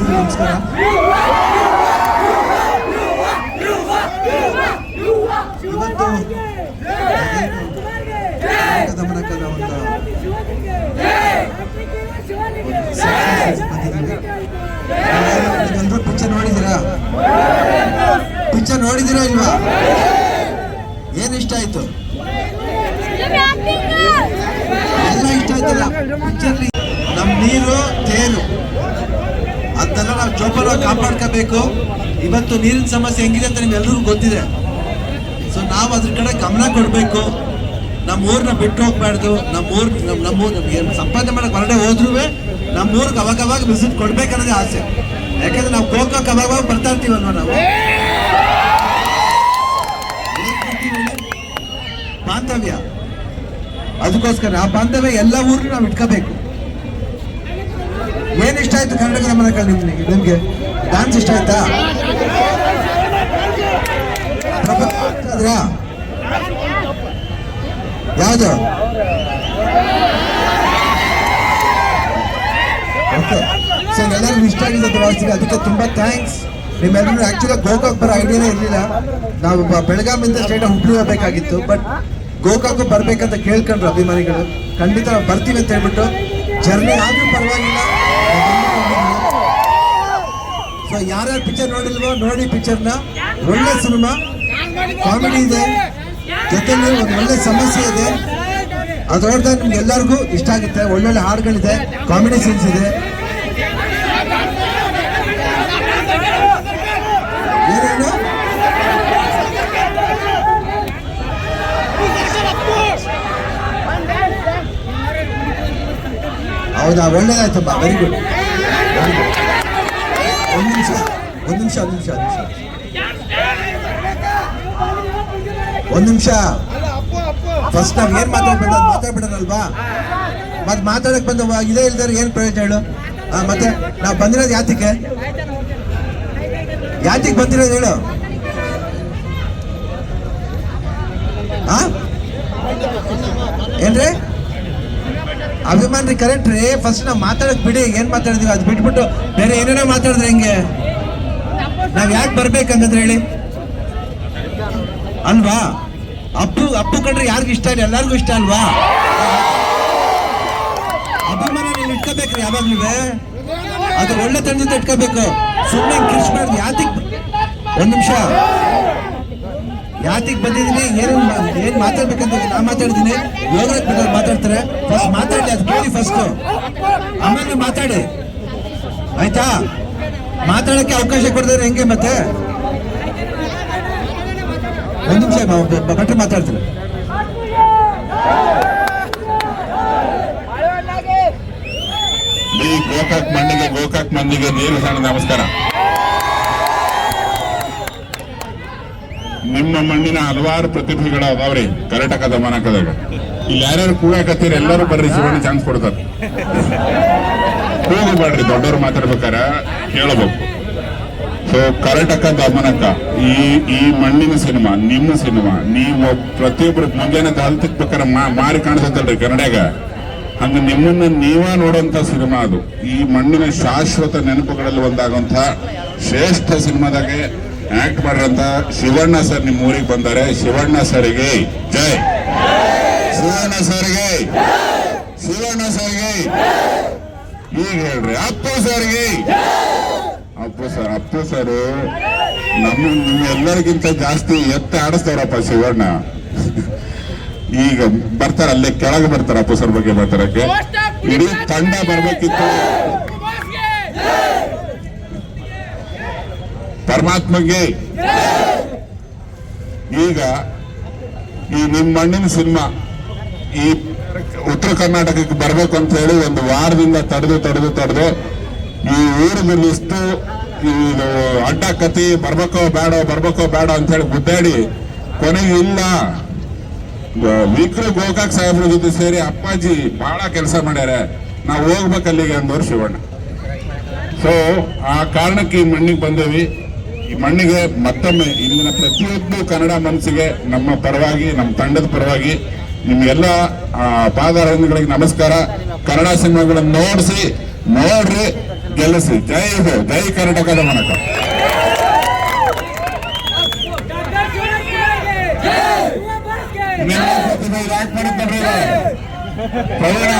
ಎಲ್ರಿಗೂ ನಮಸ್ಕಾರ. ಇವತ್ತು ದಮನಕದ ಒಂದು ನೀವೆಲ್ಲರೂ ಪಿಕ್ಚರ್ ನೋಡಿದಿರಾ ಪಿಕ್ಚರ್ ಇಲ್ವಾ ಏನು ಇಷ್ಟ ಆಯ್ತು? ಎಲ್ಲ ಇಷ್ಟ ಆಯ್ತಲ್ಲ? ಪಿಕ್ಚರ್ ನಮ್ಮ ನೀರು ತೇರು. ಅದನ್ನೆಲ್ಲ ನಾವು ಕಾಪಾಡ್ಕೋಬೇಕು. ಇವತ್ತು ನೀರಿನ ಸಮಸ್ಯೆ ಹೆಂಗಿದೆ ಅಂತ ನಿಮ್ಗೆಲ್ರಿಗೂ ಗೊತ್ತಿದೆ. ಸೊ ನಾವು ಅದ್ರ ಕಡೆ ಗಮನ ಕೊಡಬೇಕು. ನಮ್ಮ ಊರನ್ನ ಬಿಟ್ಟು ಹೋಗ್ಬಾರ್ದು. ನಮ್ಮ ಊರ್ ನಮ್ಮ ನಮ್ಗೆ ಸಂಪಾದನೆ ಮಾಡಕ್ ಹೊರಡೆ ಹೋದ್ರೂ ನಮ್ಮ ಊರಿಗೆ ಅವಾಗ ಅವಾಗ ವಿಸಿಟ್ ಕೊಡ್ಬೇಕನ್ನೋದೇ ಆಸೆ. ಯಾಕಂದ್ರೆ ನಾವು ಗೋಕಾಕ್ ಅವಾಗ ಅವಾಗ ಬರ್ತಾ ಇರ್ತೀವಲ್ವ ನಾವು? ಬಾಂಧವ್ಯ. ಅದಕ್ಕೋಸ್ಕರ ಆ ಬಾಂಧವ್ಯ ಎಲ್ಲ ಊರ್ನ ನಾವು ಇಟ್ಕೋಬೇಕು. ಏನ್ ಇಷ್ಟ ಆಯ್ತು ಕನ್ನಡ ರಮಣಕ ನಿಮ್ಗೆ? ನಿಮ್ಗೆ ಡಾನ್ಸ್ ಇಷ್ಟ ಆಯ್ತಾ? ಯಾವುದು? ಸೊ ಎಲ್ಲರಿಗೂ ಇಷ್ಟ ಆಗಿದೆ ಅಂತ ಅದಕ್ಕೆ ತುಂಬಾ ಥ್ಯಾಂಕ್ಸ್ ನಿಮ್ಮೆಲ್ಲರೂ ಆಕ್ಚುಲಿ ಗೋಕಾಕ್ ಬರೋ ಐಡಿಯಾನೇ ಇರಲಿಲ್ಲ. ನಾವು ಬ- ಬೆಳಗಾವಿಂದ ಸ್ಟೇಟ್ ಹುಬ್ಳಿ ಹೋಗಬೇಕಾಗಿತ್ತು. ಬಟ್ ಗೋಕಾಕ್ ಬರಬೇಕಂತ ಕೇಳ್ಕೊಂಡ್ರು ಅಭಿಮಾನಿಗಳು. ಖಂಡಿತ ಬರ್ತೀವಿ ಅಂತ ಹೇಳ್ಬಿಟ್ಟು. ಜರ್ನಿ ಆದ್ರೂ ಪರವಾಗಿಲ್ಲ. ಸೊ ಯಾರ್ಯಾರು ಪಿಕ್ಚರ್ ನೋಡಿಲ್ವೋ ನೋಡಿ ಪಿಕ್ಚರ್ನ ಒಳ್ಳೆ ಸಿನಿಮಾ ಕಾಮಿಡಿ ಇದೆ. ಜೊತೆಲಿ ಒಂದು ಒಳ್ಳೆ ಸಮಸ್ಯೆ ಇದೆ. ಅದು ನೋಡಿದ್ರೆ ನಿಮ್ಗೆ ಎಲ್ಲರಿಗೂ ಇಷ್ಟ ಆಗುತ್ತೆ. ಒಳ್ಳೊಳ್ಳೆ ಹಾಡುಗಳಿದೆ. ಕಾಮಿಡಿ ಸೀನ್ಸ್ ಇದೆ. ಏನೇನು? ಹೌದಾ? ಒಳ್ಳೇದಾಯ್ತಮ್ಮ ವೆರಿ ಗುಡ್ ಒಂದು ನಿಮಿಷ ಒಂದು ನಿಮಿಷ ಒಂದು ನಿಮಿಷ. ಫಸ್ಟ್ ನಾವ್ ಏನ್ ಮಾತಾಡ್ಬೇಡ ಮಾತಾಡ್ಬಿಡೋಣಲ್ವಾ ಮತ್ ಮಾತಾಡಕ್ ಬಂದ ಇದೇ ಇಲ್ದಾರೆ ಏನ್ ಪ್ರಯೋಜನ ಹೇಳು? ಮತ್ತೆ ನಾವ್ ಬಂದಿರೋದು ಯಾತಿಗೆ? ಯಾತಿಗೆ ಬಂದಿರೋದು ಹೇಳು? ಏನ್ರಿ? ಅಭಿಮಾನ್ರಿ ಕರೆಕ್ಟ್ ರೀ. ಫಸ್ಟ್ ನಾವು ಮಾತಾಡಕ್ ಬಿಡಿ, ಏನ್ ಮಾತಾಡಿದೀವಿ ಅದ್ ಬಿಟ್ಬಿಟ್ಟು ಬೇರೆ ಏನೇನೋ ಮಾತಾಡಿದ್ರೆ ಹೆಂಗೆ. ನಾವ್ ಯಾಕೆ ಬರ್ಬೇಕಂಗಂದ್ರೆ ಹೇಳಿ? ಅಲ್ವಾ? ಅಪ್ಪು ಅಪ್ಪು ಕಂಡ್ರೆ ಯಾರಿಗೂ ಇಷ್ಟ ಇಲ್ಲ, ಎಲ್ಲರಿಗೂ ಇಷ್ಟ ಅಲ್ವಾ? ಅಭಿಮಾನ ನೀವು ಇಟ್ಕೋಬೇಕ್ರಿ ಯಾವಾಗ್ಲೂ. ಅದು ಒಳ್ಳೆ ತಂಡದಿಂದ ಇಟ್ಕೋಬೇಕು. ಸುಮ್ಮನೆ ಮಾಡಿದ್. ಯಾತಿಗ್ ಒಂದ್ ನಿಮಿಷ. ಯಾತಿಗ್ ಬಂದಿದ್ದೀನಿ, ಏನು ಏನ್ ಮಾತಾಡ್ಬೇಕಂತ ನಾ ಮಾತಾಡ್ತೀನಿ. ಯೋಗರಾಜ್ ಬೇಕಾದ್ರೆ ಮಾತಾಡ್ತಾರೆ. ಫಸ್ಟ್ ಮಾತಾಡಿ ಅದು ಕೇಳಿ ಫಸ್ಟ್ ಆಮೇಲೆ ಮಾತಾಡಿ. ಆಯ್ತಾ? ಮಾತಾಡಕ್ಕೆ ಅವಕಾಶ ಕೊಡ್ತಾರೆ ಹೆಂಗೆ ಮತ್ತೆ? ಒಂದು ನಿಮಿಷ ಭಟ್ರು ಮಾತಾಡ್ತಾರೆ. ಈ ಗೋಕಾಕ್ ಮಣ್ಣಿಗೆ ಗೋಕಾಕ್ ಮಣ್ಣಿಗೆ ನೀರು ಸಣ್ಣ ನಮಸ್ಕಾರ. ನಿಮ್ಮ ಮಣ್ಣಿನ ಹಲವಾರು ಪ್ರತಿಭೆಗಳು ಅದಾವ್ರಿ, ಕರ್ನಾಟಕದ ಮನಕದಾಗ ಇಲ್ಲಿ ಯಾರ್ಯಾರು ಕೂಗಾಕತ್ತೀರಿ ಎಲ್ಲರೂ ಬರ್ರಿ ಶಿವಣ್ಣ ಚಾನ್ಸ್ ಕೊಡ್ತಾರೆ. ಕೂಗಬೇಡ್ರಿ ದೊಡ್ಡವ್ರು ಮಾತಾಡ್ಬೇಕಾರ ಕೇಳಬೇಕು ಸೊ ಕರ್ನಾಟಕ ಗಮನಕ ಈ ಈ ಮಣ್ಣಿನ ಸಿನಿಮಾ, ನಿಮ್ಮ ಸಿನಿಮಾ, ನೀವು ಪ್ರತಿಯೊಬ್ಬರು ಮುಂಜಾನೆ ಪ್ರಕಾರ ತಿಕ್ಬೇಕಾರೆ ಮಾರಿ ಕಾಣಿಸ್ತಲ್ರಿ ಕನ್ನಡಾಗ. ಹಂಗ ನಿಮ್ಮನ್ನ ನೀವ ನೋಡುವಂತ ಸಿನಿಮಾ ಅದು. ಈ ಮಣ್ಣಿನ ಶಾಶ್ವತ ನೆನಪುಗಳಲ್ಲಿ ಒಂದಾಗುವಂತ ಶ್ರೇಷ್ಠ ಸಿನಿಮಾದಾಗೆ ಆಕ್ಟ್ ಮಾಡ್ರಂತ ಶಿವಣ್ಣ ಸರ್ ನಿಮ್ಮ ಊರಿಗೆ ಬಂದಾರೆ. ಶಿವಣ್ಣ ಸರ್ಗೆ ಜೈ. ಶಿವಣ್ಣ ಸರ್ಗೆ. ಶಿವಣ್ಣ ಸರ್ಗೆ. ಈಗ ಹೇಳ್ರಿ. ಅಪ್ಪು ಸರ್ಗೆ. ಅಪ್ಪು ಸರ್ ಅಪ್ಪು ಸರ್ ನಮ್ಮ ಎಲ್ಲರಿಗಿಂತ ಜಾಸ್ತಿ ಎತ್ತ ಆಡಿಸ್ತಾರಪ್ಪ ಶಿವಣ್ಣ. ಈಗ ಬರ್ತಾರ ಅಲ್ಲೇ, ಕೆಳಗೆ ಬರ್ತಾರ ಅಪ್ಪು ಸರ್ ಬಗ್ಗೆ ಮಾತಾಡಕ್ಕೆ. ಇಡೀ ತಂಡ ಬರ್ಬೇಕಿತ್ತು. ಪರಮಾತ್ಮಗೆ. ಈಗ ಈ ನಿಮ್ಮ ಮಣ್ಣಿನ ಸಿನಿಮಾ ಈ ಉತ್ತರ ಕರ್ನಾಟಕಕ್ಕೆ ಬರಬೇಕು ಅಂತ ಹೇಳಿ ಒಂದು ವಾರದಿಂದ ತಡೆದು ತಡೆದು ತಡೆದು ಈ ಊರಿನಲ್ಲಿ ಇಷ್ಟು ಇದು ಅಡ್ಡ ಕತಿ ಬರ್ಬೇಕೋ ಬೇಡ ಬರ್ಬೇಕೋ ಬೇಡ ಅಂತ ಹೇಳಿ ಗುದ್ದಾಡಿ ಕೊನೆಗೆ ಇಲ್ಲ. ವಿಕ್ರ ಗೋಕಾಕ್ ಸಾಹೇಬ್ರ ಜೊತೆ ಸೇರಿ ಅಪ್ಪಾಜಿ ಬಹಳ ಕೆಲಸ ಮಾಡ್ಯಾರ. ನಾವು ಹೋಗ್ಬೇಕು ಅಲ್ಲಿಗೆ ಅಂದವ್ರು ಶಿವಣ್ಣ. ಸೊ ಆ ಕಾರಣಕ್ಕೆ ಈ ಮಣ್ಣಿಗೆ ಬಂದೇವಿ. ಈ ಮಣ್ಣಿಗೆ ಮತ್ತೊಮ್ಮೆ ಇಲ್ಲಿನ ಪ್ರತಿಯೊಬ್ಬ ಕನ್ನಡ ಮನಸ್ಸಿಗೆ ನಮ್ಮ ಪರವಾಗಿ, ನಮ್ಮ ತಂಡದ ಪರವಾಗಿ ನಿಮ್ಗೆಲ್ಲ ಆ, ಪಾದಾರಗಳಿಗೆ ನಮಸ್ಕಾರ. ಕನ್ನಡ ಸಿನಿಮಾಗಳನ್ನು ನೋಡಿಸಿ ನೋಡ್ರಿ ಗೆಲ್ಲಿಸಿ. ಜೈ ಹೋ ಜೈ ಕರ್ನಾಟಕದ ಮನಕ ನಿಮ್ಮ ಪ್ರತಿಭೆ ಯಾಕೆ ಮಾಡಿದ್ದಾರೆ ಪ್ರವೀಣ.